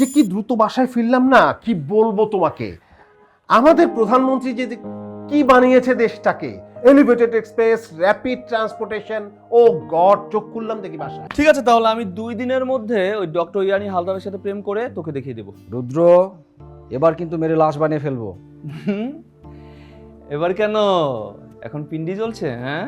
যে কি দ্রুত বাসায় ফিরলাম না কি বলব তোমাকে? আমাদের প্রধানমন্ত্রী যে কি বানিয়েছে দেশটাকে? Elevated express rapid transportation oh god চোখ খুললাম দেখি বাসায়। ঠিক আছে তাহলে আমি দুই দিনের মধ্যে ওই ডক্টর ইয়ানি হালদারের সাথে প্রেম করে তোকে দেখিয়ে দেবো। রুদ্র এবার কিন্তু মেরে লাশ বানিয়ে ফেলব। এবার কেন? এখন পিন্ডি চলছে হ্যাঁ?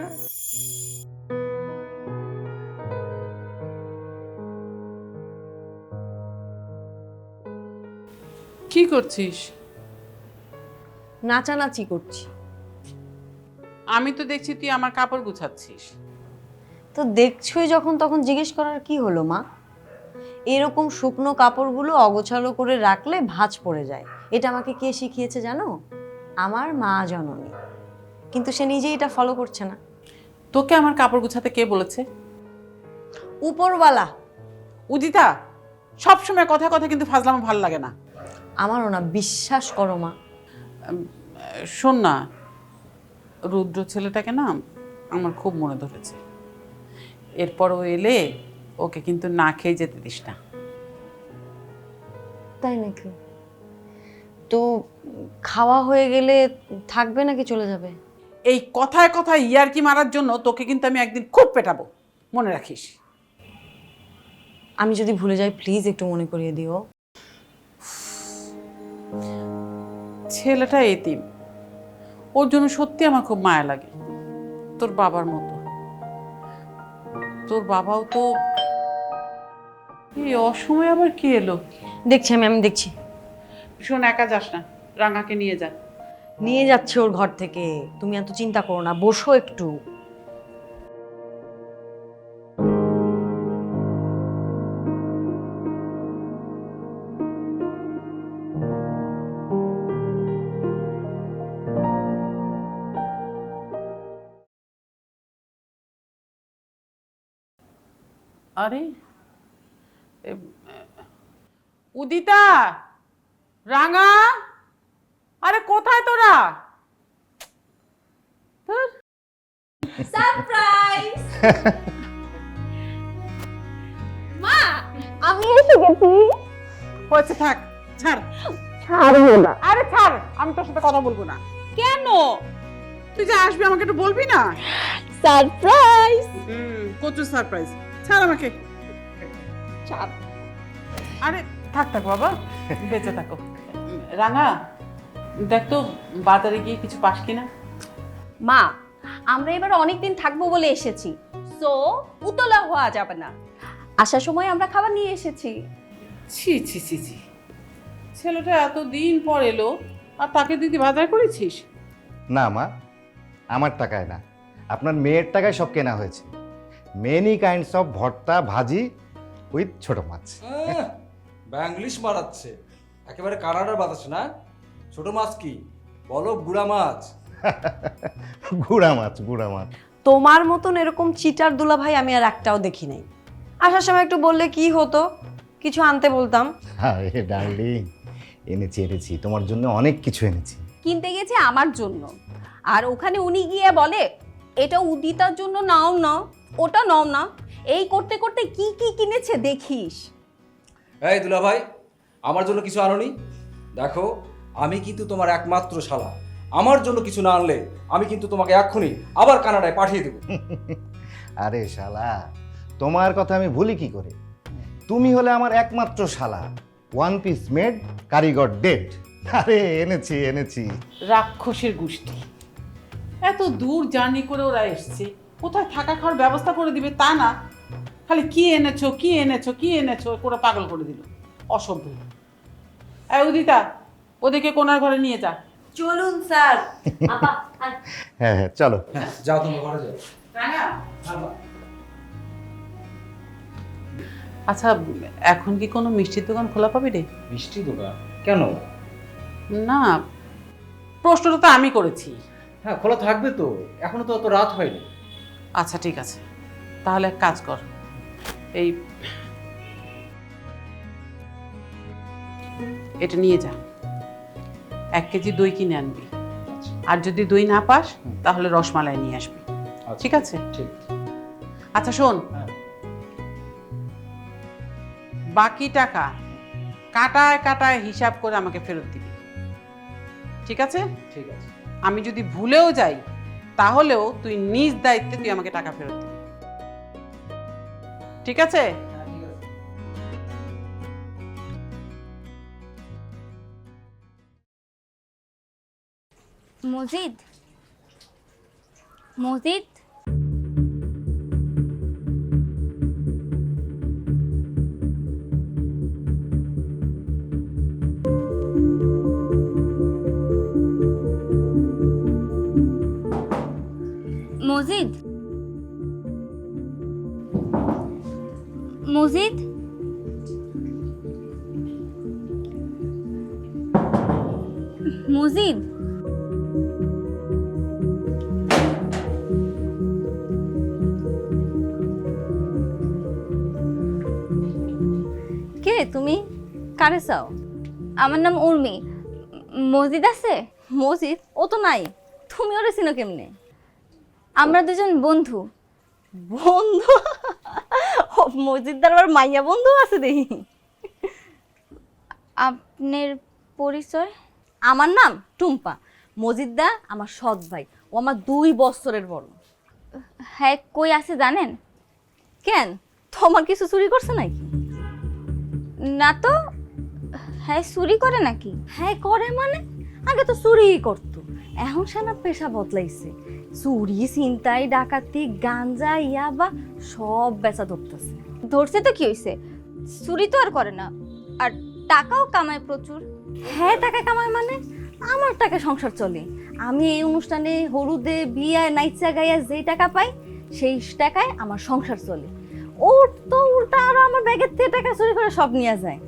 কি করছিস? নাচানাচি করছি। আমি তো দেখছি তুই আমার কাপড় গুছাচ্ছিস। তো দেখছই যখন তখন জিজ্ঞেস করার কি হলো মা? এরকম শুকনো কাপড়গুলো অগোছালো করে রাখলে ভাঁজ পড়ে যায়। এটা আমাকে কে শিখিয়েছে জানো? আমার মা জননী। কিন্তু সে নিজেই এটা ফলো করছে না। তোকে আমার কাপড় গুছাতে কে বলেছে? উপরওয়ালা। উদিতা সবসময় কথা কথা কিন্তু ফাজলামো ভালো লাগে না। আমারও না বিশ্বাস করো মা। শোন না রুদ্র ছেলেটাকে না আমার খুব মনে ধরেছে। এরপর ও এলে ওকে কিন্তু না খেয়ে যেতে দিস না। তাই নাকি? তো খাওয়া হয়ে গেলে থাকবে নাকি চলে যাবে? এই কথায় কথায় ইয়ারকি মারার জন্য তোকে কিন্তু আমি একদিন খুব পেটাবো। মনে রাখিস। আমি যদি ভুলে যাই প্লিজ একটু মনে করিয়ে দিও। ছেলেটা এতিম। ওর জন্য সত্যি আমার খুব মায়া লাগে। তোর বাবার মতো। তোর বাবাও তো এই অসময়ে আবার কি এলো? দেখছি আমি আমি দেখছি। শোন একা যাস না। রাঙাকে নিয়ে যা। নিয়ে যাচ্ছে ওর ঘর থেকে। তুমি এত চিন্তা করো না বসো একটু। আরে উদিতা রাঙা আরে কোথায় তোরা? ধুর। আমি এসে গেছি। হয়েছে থাক ছাড়। ছাড়বো না। আরে ছাড় আমি তোর সাথে কথা বলব না। কেন? তুই যে আসবি আমাকে একটু বলবি না? সারপ্রাইজ হুম কচুর সারপ্রাইজ ছাড় আমাকে। ছাড়। আরে থাক থাক বাবা বেঁচে থাকো। রাঙা দেখ তো বাজারে গিয়ে কিছু পাস কিনা? মা আমরা এবার অনেক দিন থাকব বলে এসেছি। সো উতলা হওয়া যাবে না। আসার সময় আমরা খাবার নিয়ে এসেছি। ছি ছি ছি ছি। ছেলেটা এত দিন পর এলো আর তাকে দিদি বাজার করেছিস? না মা আমার টাকায় না। আপনার মেয়ের টাকায় সব কেনা হয়েছে। মেনি কাইন্ডস অফ ভর্তা ভাজি উইথ ছোট মাছ। ব্যাংলিশ মারাচ্ছে একেবারে কানাডার বাতাস না? ছোট মাছ কি? বলো গুড়া মাছ। গুড়া মাছ গুড়া মাছ। তোমার মতন এরকম চিটার দুলা ভাই আমি আর একটাও দেখি নাই। আসার সময় একটু বললে কি হতো? কিছু আনতে বলতাম। আরে ডার্লিং এনেছি এনেছি। তোমার জন্য অনেক কিছু এনেছি। কিনতে গেছে আমার জন্য। আর ওখানে উনি গিয়ে বলে এটা উদিতার জন্য নাও না ওটা নম না। এই করতে করতে কি কি কিনেছে দেখিস। এই দুলা ভাই আমার জন্য কিছু আনোনি? দেখো আমি কিন্তু তোমার একমাত্র শালা। আমার জন্য কিছু না আনলে আমি কিন্তু তোমাকে এক্ষুনি আবার কানাডায় পাঠিয়ে দেবো। আরে শালা তোমার কথা আমি ভুলি কি করে? তুমি হলে আমার একমাত্র শালা। ওয়ান পিস মেড কারিগর ডেড আরে এনেছি এনেছি। রাক্ষসের গোষ্ঠী। এত দূর জার্নি করে ওরা এসছে। কোথায় থাকা খাওয়ার ব্যবস্থা করে দিবে তা না। খালি কি এনেছো কি এনেছো কি এনেছো করে পাগল করে দিল। অসভ্য। এই উদিতা ওদেরকে কোনার ঘরে নিয়ে যা। চলুন স্যার। হ্যাঁ হ্যাঁ চলো। হ্যাঁ যাও তোমার ঘরে যাও। আচ্ছা এখন কি কোনো মিষ্টির দোকান খোলা পাবি রে? মিষ্টি দোকান? কেন? না প্রশ্নটা তো আমি করেছি। হ্যাঁ খোলা থাকবে তো। এখনও তো অত রাত হয়নি। আচ্ছা ঠিক আছে। তাহলে এক কাজ কর। এই এটা নিয়ে যা। এক কেজি দই কিনে আনবি। আর যদি দই না পাস তাহলে রসমালাই নিয়ে আসবি। ঠিক আছে? ঠিক। আচ্ছা শোন। হ্যাঁ। বাকি টাকা কাটায় কাটায় হিসাব করে আমাকে ফেরত দিবি। ঠিক আছে? ঠিক আছে। আমি যদি ভুলেও যাই তাহলেও তুই নিজ দায়িত্বে তুই আমাকে টাকা ফেরত দিবি। ঠিক আছে? মজিদ? মজিদ? মজিদ মজিদ কে তুমি? কারে চাও? আমার নাম উর্মি। মসজিদ আছে? মজিদ? ও তো নাই। তুমি ওরে চিনো কেমনে? আমরা দুজন বন্ধু। বন্ধু? মসজিদদার আবার মাইয়া বন্ধু আছে দেখি। আপনার পরিচয়? আমার নাম টুম্পা। মজিদদা আমার সৎ ভাই। ও আমার দুই বছরের বড়। হ্যাঁ কই আছে জানেন? কেন? তোমার কিছু চুরি করছে নাকি? না তো হ্যাঁ চুরি করে নাকি? হ্যাঁ করে মানে? আগে তো চুরিই করতো। এখন সে না পেশা বদলাইছে। চুরি চিন্তাই ডাকাতি গাঞ্জা ইয়াবা সব বেচা ধরতেছে। ধরছে তো কি হয়েছে চুরি তো আর করে না। আর টাকাও কামায় প্রচুর। হ্যাঁ টাকা কামায় মানে? আমার টাকা সংসার চলে। আমি এই অনুষ্ঠানে হলুদে বিয়ায় নাইচা গাইয়া যেই টাকা পাই সেই টাকায় আমার সংসার চলে। ওর তো উল্টা আরও আমার ব্যাগের থেকে টাকা চুরি করে সব নিয়ে যায়।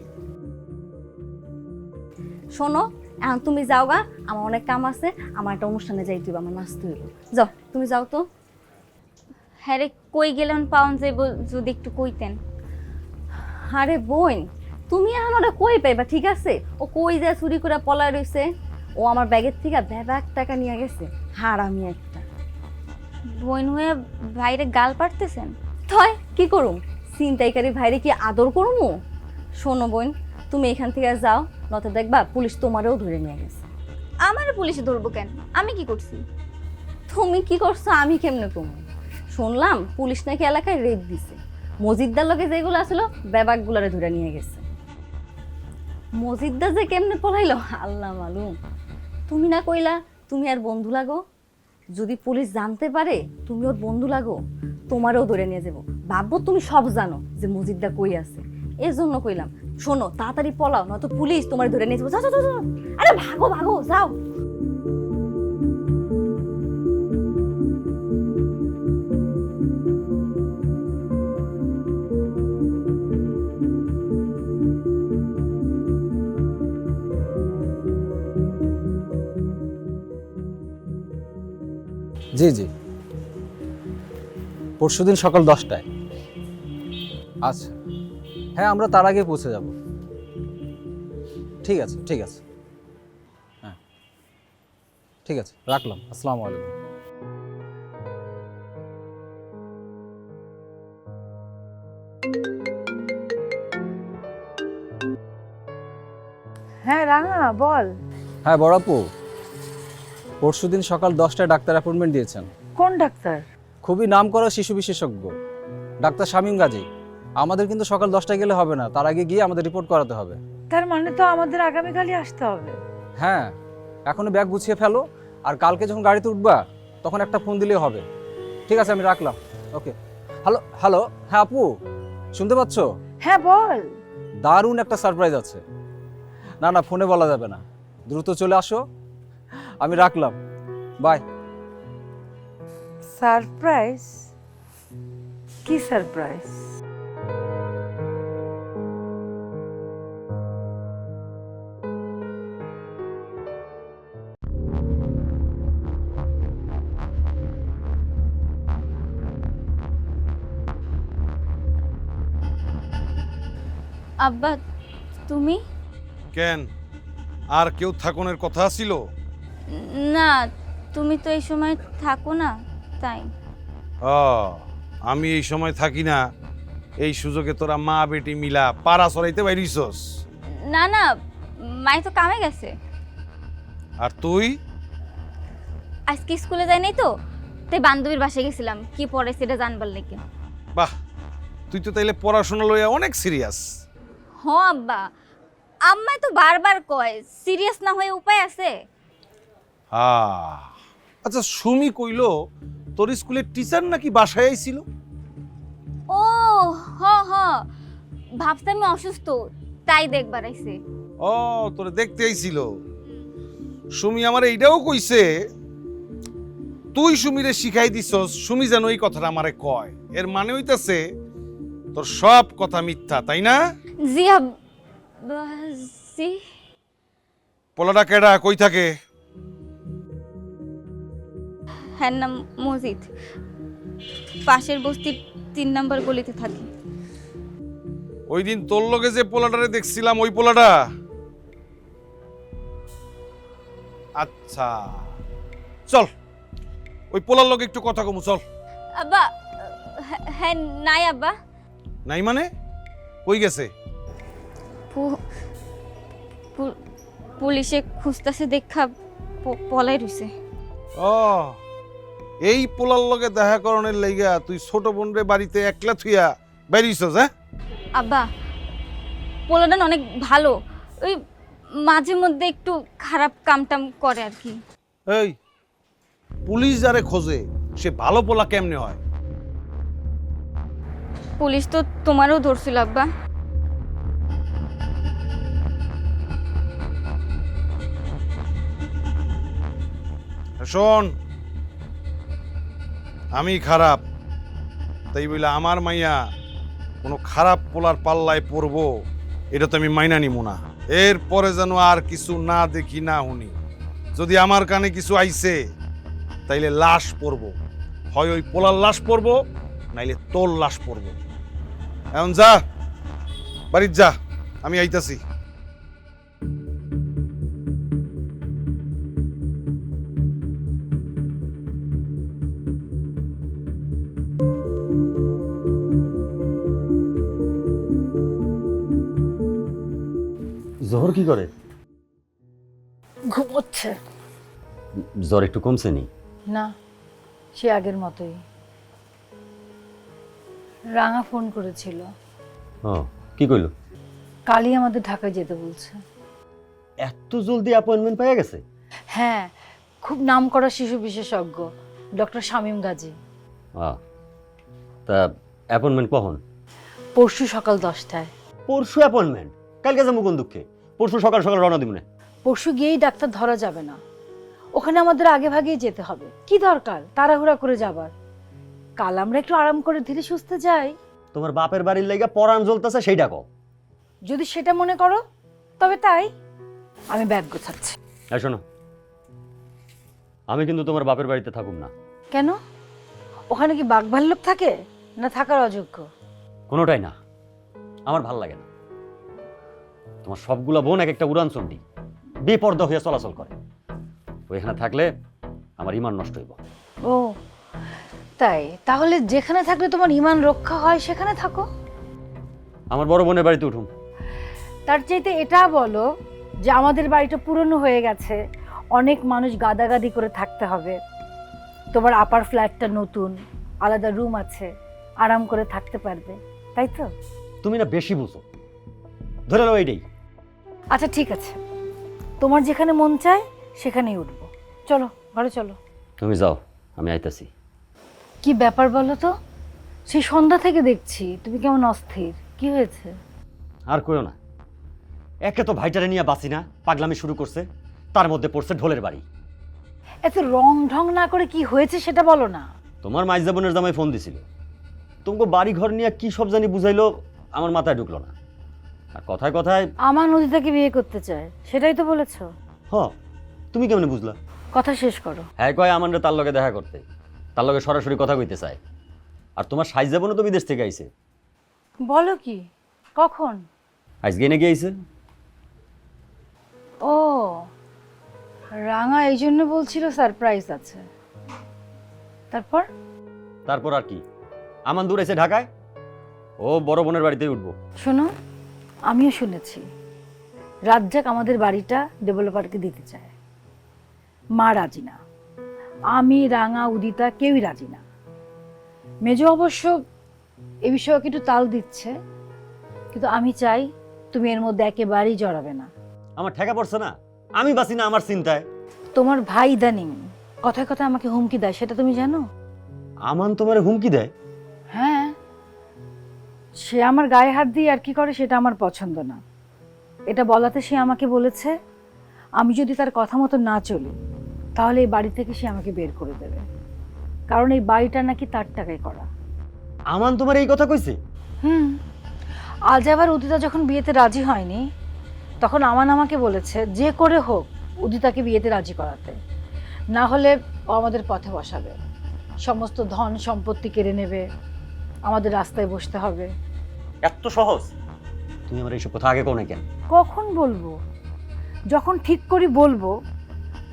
শোনো এখন তুমি যাও গা আমার অনেক কাম আছে আমার একটা অনুষ্ঠানে যাইতে হবে আমার নাচতে হইব যাও তুমি যাও তো। হ্যাঁ রে কই গেলেন পাউন যাইব যদি একটু কইতেন। আরে বোন তুমি এখন ওটা কই পাইবা ঠিক আছে? ও কই যায় চুরি করে পলায় রইছে? ও আমার ব্যাগের থেকে ব্যাগ টাকা নিয়ে গেছে হারামি একটা। বোন হয়ে ভাইরে গাল পারতেছেন থয় কি করুম? ছিনতাইকারী ভাইরে কি আদর করমু? শোনো বোন তুমি এখান থেকে যাও নয়তো দেখবা পুলিশ তোমারও ধরে নিয়ে গেছে। আমার পুলিশে ধরবো কেন? আমি কি করছি? তুমি কি করছ? আমি কেমনে কমু শুনলাম পুলিশ নাকি এলাকায় রেড দিছে। মসজিদদার লগে যেগুলো আসলো ব্যাবাকগুলারে ধরে নিয়ে গেছে। মসজিদদা যে কেমনে পড়াইলো আল্লাহ মালুম। তুমি না কইলা তুমি আর বন্ধু লাগো? যদি পুলিশ জানতে পারে তুমি ওর বন্ধু লাগো তোমারও ধরে নিয়ে যাব। ভাববো তুমি সব জানো যে মসজিদদা কই আছে। এর জন্য কইলাম শোনো, তাড়াতাড়ি পলাও, নয়তো পুলিশ তোমার ধরে নিয়ে যাব। যাও যাও। আরে ভাগো ভাগো, যাও। জি জি। পরশুদিন সকাল দশটায়। আচ্ছা। হ্যাঁ আমরা তার আগে পৌঁছে যাব। ঠিক আছে ঠিক আছে। হ্যাঁ। ঠিক আছে রাখলাম। আসসালামু আলাইকুম। হ্যাঁ রাঙা বল। হ্যাঁ বড়াপু পরশুদিন সকাল দশটায় ডাক্তার অ্যাপয়েন্টমেন্ট দিয়েছেন। কোন ডাক্তার? খুবই নাম করা শিশু বিশেষজ্ঞ। ডাক্তার শামীম গাজী। আমাদের কিন্তু সকাল দশটায় গেলে হবে না তার আগে গিয়ে আমাদের রিপোর্ট করাতে হবে। তার মানে তো আমাদের আগামীকালই আসতে হবে। হ্যাঁ এখনও ব্যাগ গুছিয়ে ফেলো আর কালকে যখন গাড়িতে উঠবা তখন একটা ফোন দিলেই হবে। ঠিক আছে আমি রাখলাম। ওকে হ্যালো হ্যালো হ্যাঁ আপু শুনতে পাচ্ছ? হ্যাঁ বল। দারুণ একটা সারপ্রাইজ আছে। না না ফোনে বলা যাবে না। দ্রুত চলে আসো আমি রাখলাম। বাই সারপ্রাইজ কি সারপ্রাইজ আব্বা তুমি? কেন? আর কেউ থাকনের কথা ছিল না তুমি তো এই সময় থাকো না তাই। ও আমি এই সময় থাকি না। এই সুযোগে তোরা মা বেটি মিলা পাড়া চড়াইতে বাইরিছস। না না মাই তো কামে গেছে। আর তুই? আজকে স্কুলে যাই নাই তো তাই বান্ধবীর বাসায় গেছিলাম কি পড়ে সেটা জানবার লেগে। বাহ তুই তো তাইলে পড়াশোনা লইয়া অনেক সিরিয়াস হ আব্বা। আম্মাই তো বারবার কয় সিরিয়াস না হয়ে উপায় আছে? হ্যাঁ আচ্ছা সুমি কইলো তোর স্কুলের টিচার নাকি বাসায় আইছিল? ও হ হ ভাবতে আমি অসুস্থ তাই দেখবার আইছে। ও তোরে দেখতে আইছিল। সুমি আমার এইটাও কইছে তুই সুমিরে শিখাই দিছস সুমি যেন এই কথাটা আমারে কয়। এর মানে হইতাছে তোর সব কথা মিথ্যা তাই না? জি আব্বা জি। পোলাটা কেডা কই থাকে? হ্যাঁ নাম মসজিদ পাশের বস্তির তিন নাম্বার গলিতে থাকি। ওই দিন তোর লগে যে পোলাটারে দেখছিলাম ওই পোলাটা আচ্ছা। চল ওই পোলার লগে একটু কথা কমু চল। আব্বা হ্যাঁ- হ্যাঁ নাই আব্বা। নাই মানে? কই গেছে? পুলিশে খুঁজতেছে দেখা পলাই রইছে। ও এই পোলার লগে দেখা করণের লাইগা তুই ছোট বোনরে বাড়িতে একলা থুইয়া বেরিয়েছস হ্যাঁ? আব্বা পোলাডান অনেক ভালো। ওই মাঝে মধ্যে একটু খারাপ কামটাম করে আর কি। এই পুলিশ যারে খোঁজে সে ভালো পোলা কেমনে হয়? পুলিশ তো তোমারও ধরছিল, আব্বা। শোন, আমি খারাপ, তাই বলে আমার মাইয়া কোনো খারাপ পোলার পাল্লায় পড়ব, এটা তো আমি মাইনা নিব না। এরপরে যেন আর কিছু না দেখি, না শুনি। যদি আমার কানে কিছু আইছে তাইলে লাশ পড়ব। হয় ওই পোলার লাশ পড়ব নাইলে তোর লাশ পড়ব। এখন যা বাড়ির যা আমি আইতাছি। জোহর কি করে? ঘুমোচ্ছে। জ্বর একটু কমছে নি? না সে আগের মতোই। রাঙা ফোন করেছিল। ও কি কইলো? কালই আমাদের ঢাকায় যেতে বলছে। এত জলদি অ্যাপয়েন্টমেন্ট পেয়ে গেছে? হ্যাঁ খুব নামকরা শিশু বিশেষজ্ঞ ডক্টর শামীম গাজী। আ, তা অ্যাপয়েন্টমেন্ট কখন? পরশু সকাল দশটায়। পরশু অ্যাপয়েন্টমেন্ট কালকে যাব কোন দুঃখে? পরশু সকাল সকাল রওনা দিব না। পরশু গিয়েই ডাক্তার ধরা যাবে না। ওখানে আমাদের আগে ভাগেই যেতে হবে। কি দরকার? তাড়াহুড়া করে যাবার। কাল আমরা একটু আরাম করে ধীরে সুস্থে যাই। তোমার বাপের বাড়ির লাইগা পরাণ জ্বলতেছে সেইটা কও। যদি সেটা মনে করো তবে তাই। আমি ব্যাগ গোছাচ্ছি। এই শোনো আমি কিন্তু তোমার বাপের বাড়িতে থাকুম না। কেন? ওখানে কি বাঘ ভাল্লুক থাকে না থাকার অযোগ্য? কোনোটাই না। আমার ভালো লাগে না। তোমার সবগুলা বোন এক একটা উড়ান চণ্ডী বেপর্দা হয়ে চলাচল করে। ওইখানে থাকলে আমার ইমান নষ্ট হইব। ও তাই? তাহলে যেখানে থাকলে তোমার ইমান রক্ষা হয় সেখানে থাকো। আমার বড় বোনের বাড়িতে উঠুম তার চাইতে এটা বলো যে আমাদের বাড়িটা পুরনো হয়ে গেছে। অনেক মানুষ গাদাগাদি করে থাকতে হবে। তোমার আপার ফ্ল্যাটটা নতুন আলাদা রুম আছে আরাম করে থাকতে পারবে। তাই তো? তুমি না বেশি বুঝো। ধরে নাও এইটাই। আচ্ছা ঠিক আছে। তোমার যেখানে মন চায় সেখানেই উঠবো। চলো ঘরে চলো। তুমি যাও আমি আইতাছি। কি ব্যাপার বলো তো? সেই সন্ধ্যা থেকে দেখছি তুমি কেমন অস্থির? কি হয়েছে? আর কইও না। একে তো ভাইটারে নিয়ে বাঁচি না পাগলামি শুরু করছে তার মধ্যে পড়ছে ঢোলের বাড়ি। এত রং ঢং না করে কি হয়েছে সেটা বলো না। তোমার মাইজা বোনের জামাই ফোন দিছিল। তোমাকে বাড়ি ঘর নিয়ে কি সব জানি বুঝাইলো আমার মাথায় ঢুকলো না। আর কথায় কথায় আমার নদীটাকে বিয়ে করতে চায় সেটাই তো বলেছ। হ তুমি কেমনে বুঝলা? কথা শেষ করো। হ্যাঁ কয় আমার তার লগে দেখা করতে। তার লগে সরাসরি কথা কইতে চায়। আর তোমার সাইজা বোনও তো বিদেশ থেকে আইছে। বলো কি? কখন? আজকে গিয়ে আইছে? ও রাঙা এই জন্য বলছিল সারপ্রাইজ আছে। তারপর? তারপর আর কি? আমান দূর এসে ঢাকায়? ও বড় বোনের বাড়িতেই উঠবো। শোনো আমিও শুনেছি রাজ্জাক আমাদের বাড়িটা ডেভেলপারকে দিতে চায়। মা রাজি না। আমি রাঙা উদিতা কেউই রাজি না। মেজ অবশ্য এ বিষয়ে একটু তাল দিচ্ছে কিন্তু আমি চাই তুমি এর মধ্যে একেবারেই জড়াবে না। আমার ঠেকা পড়ছে না। আমি বাসি না আমার চিন্তায়। তোমার ভাই ইদানিং কথায় কথায় আমাকে হুমকি দেয় সেটা তুমি জানো? আমান তোমার হুমকি দেয়? হ্যাঁ। সে আমার গায়ে হাত দিয়ে আর কি করে সেটা আমার পছন্দ না। এটা বলাতে সে আমাকে বলেছে আমি যদি তার কথা মতো না চলি তাহলে এই বাড়ি থেকে সে আমাকে বের করে দেবে। কারণ এই বাড়িটা নাকি তার টাকায় করা। আমান তোমার এই কথা কইছে? হুম। আজ আবার উদিতা যখন বিয়েতে রাজি হয়নি তখন আমান আমাকে বলেছে যে করে হোক উদিতাকে বিয়েতে রাজি করাতে। না হলে ও আমাদের পথে বসাবে। সমস্ত ধন সম্পত্তি কেড়ে নেবে। আমাদের রাস্তায় বসতে হবে। এত সহজ? তুমি আমার এইসব কথা আগে কোনে কেন? কখন বলব? যখন ঠিক করি বলব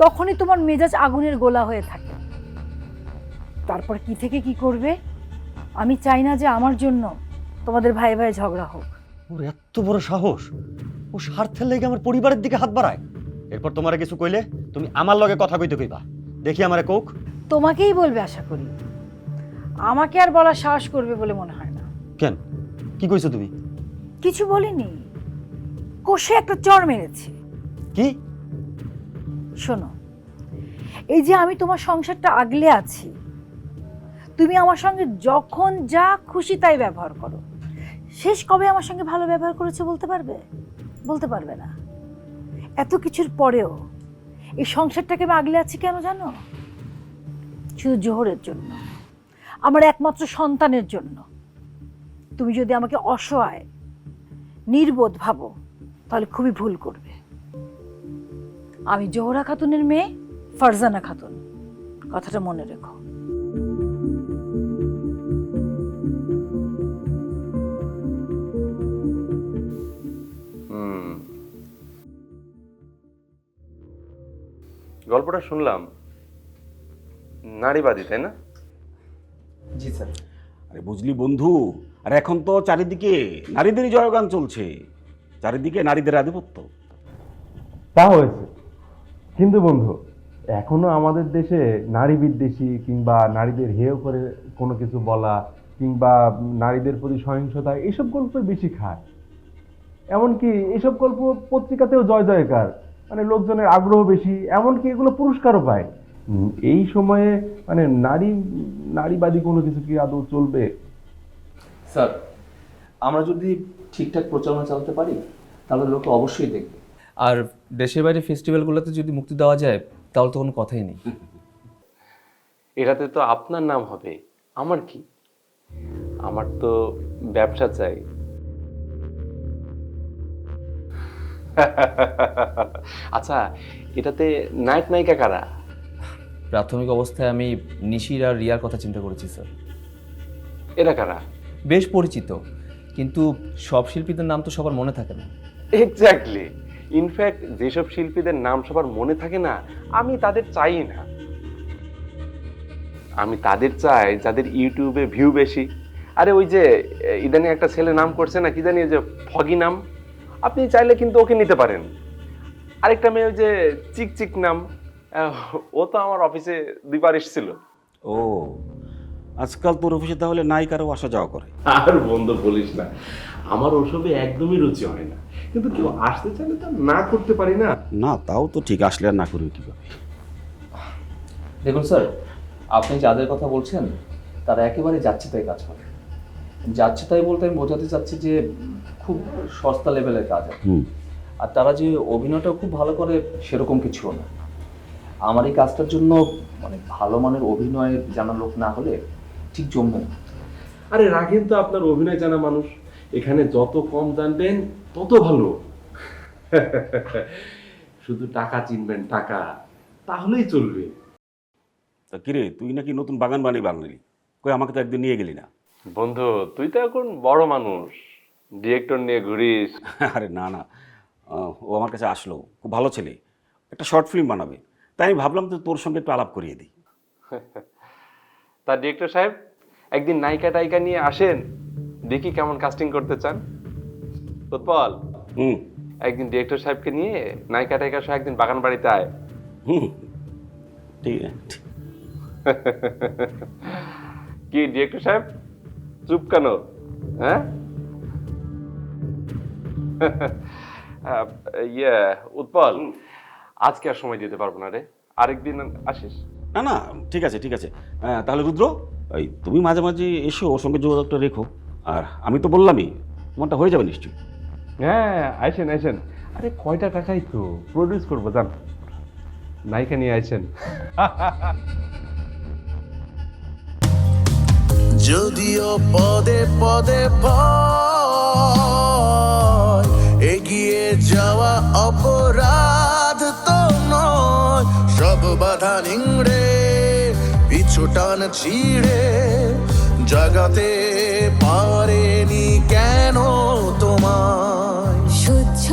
তখনই তোমার মেজাজ আগুনের গোলা হয়ে থাকে। তারপর কি থেকে কি করবে? আমি চাই না যে আমার জন্য তোমাদের ভাই ভাই ঝগড়া হোক। ওর এত বড় সাহস। ও স্বার্থের লেগে আমার পরিবারের দিকে হাত বাড়ায়। এরপর তোমার কিছু কইলে তুমি আমার লগে কথা কইতে কইবা। দেখি আমারে কোক। তোমাকেই বলবে আশা করি। আমাকে আর বলা সাহস করবে বলে মনে হয় না। কেন? কি কইছো তুমি? কিছু বলিনি। কষে একটা চর মেরেছে। কি? শোনো, এই যে আমি তোমার সংসারটা আগলে আছি, তুমি আমার সঙ্গে যখন যা খুশি তাই ব্যবহার করো। শেষ কবে আমার সঙ্গে ভালো ব্যবহার করেছ বলতে পারবে? বলতে পারবে না। এত কিছুর পরেও এই সংসারটাকে আমি আগলে আছি কেন জানো? শুধু জোহরের জন্য, আমার একমাত্র সন্তানের জন্য। তুমি যদি আমাকে অসহায়, নির্বোধ ভাবো, তাহলে খুবই ভুল করবে। আমি জোহরা খাতুনের মেয়ে ফারজানা খাতুন। কথাটা মনে রেখো। হুম। গল্পটা শুনলাম। নারীবাদী তাই না? জি স্যার। আরে বুঝলি বন্ধু আর এখন তো চারিদিকে নারীদেরই জয়গান চলছে। চারিদিকে নারীদের আধিপত্য। তা হয়েছে। কিন্তু বন্ধু এখনও আমাদের দেশে নারী বিদ্বেষী কিংবা নারীদের হেয় করে কোনো কিছু বলা কিংবা নারীদের প্রতি সহিংসতা এইসব গল্প বেশি খায়। এমনকি এইসব গল্প পত্রিকাতেও জয় জয়কার মানে লোকজনের আগ্রহ বেশি এমনকি এগুলো পুরস্কারও পায়। এই সময়ে মানে নারী নারীবাদী কোনো কিছু কি আদৌ চলবে? স্যার আমরা যদি ঠিকঠাক প্রচারণা চালাতে পারি তাহলে লোকে অবশ্যই দেখবে। আর দেশের বাইরে ফেস্টিভ্যালগুলোতে যদি মুক্তি দেওয়া যায় তাহলে তো কোনো কথাই নেই। এটাতে তো আপনার নাম হবে আমার কি? আমার তো ব্যবসা চাই। আচ্ছা এটাতে নায়ক নায়িকা কারা? প্রাথমিক অবস্থায় আমি নিশির আর রিয়ার কথা চিন্তা করেছি স্যার। এরা কারা? বেশ পরিচিত কিন্তু সব শিল্পীদের নাম তো সবার মনে থাকে না। এক্স্যাক্টলি ইনফ্যাক্ট যেসব শিল্পীদের নাম সবার মনে থাকে না আমি তাদের চাই না। আমি তাদের চাই যাদের ইউটিউবে ভিউ বেশি। আরে ওই যে ইদানিং একটা ছেলে নাম করছে না কি জানি যে ফগি নাম? আপনি চাইলে কিন্তু ওকে নিতে পারেন। আরেকটা মেয়ে ওই যে চিক চিক নাম ও তো আমার অফিসে দুইবার এসেছিল। ও আজকাল তোর অফিসে তাহলে নাই কারও আসা যাওয়া করে। আর বন্ধু বলিস না আমার ওসবে একদমই রুচি হয় না। কিন্তু কেউ আসতে চাইলে তো না করতে পারি না। না তাও তো ঠিক আসলে আর না করবে কীভাবে? দেখুন স্যার আপনি যাদের কথা বলছেন তারা একেবারে যাচ্ছে তাই কাজ করে। যাচ্ছে তাই বলতে আমি বোঝাতে চাচ্ছি যে খুব সস্তা লেভেলের কাজ আর তারা যে অভিনয়টা খুব ভালো করে সেরকম কিছুও না। আমার এই কাজটার জন্য মানে ভালো মানের অভিনয় জানা লোক না হলে ঠিক জমবে না। আরে রাখেন তো আপনার অভিনয় জানা মানুষ। এখানে যত কম জানবেন তত ভালো। শুধু টাকা চিনবেন টাকা তাহলেই চলবে। তা কিরে তুই নাকি নতুন বাগান বানিয়ে বানালি? কই আমাকে তো একদিন নিয়ে গেলি না। বন্ধু তুই তো এখন বড় মানুষ। ডিরেক্টর নিয়ে ঘুরিস। আরে না না। ও আমার কাছে আসলো। খুব ভালো ছেলে। একটা শর্ট ফিল্ম বানাবে। তাই আমি ভাবলাম তো তোর সঙ্গে একটু আলাপ করিয়ে দিই। তা ডিরেক্টর সাহেব একদিন নায়িকা টাইকা নিয়ে আসেন। দেখি কেমন কাস্টিং করতে চান। উৎপল হুম। একদিন ডিরেক্টর সাহেবকে নিয়ে নায়িকা টাইকা সহ একদিন বাগান বাড়িতে আয়। হুম। ঠিক আছে। কি ডিরেক্টর সাহেব? চুপ কেন? হ্যাঁ? ইয়ে উৎপল আজকে আর সময় দিতে পারব না রে। আরেকদিন আসিস। না না ঠিক আছে ঠিক আছে। তাহলে রুদ্র ওই তুমি মাঝে মাঝে এসো ওর সঙ্গে যোগাযোগটা রেখো। আর আমি তো বললামই তোমারটা হয়ে যাবে নিশ্চয়ই। হ্যাঁ আইসেন আইসেন। আরে, কয়টা টাকাই তো? প্রডিউস করব জান নায়িকা নিয়ে আইসেন। যদিও পদে পদে এগিয়ে যাওয়া অপরাধ তো নয়। সব বাধা নিংড়ে, পিছু টান ছিঁড়ে জাগাতে পারেনি কেন তোমায়? সহ্য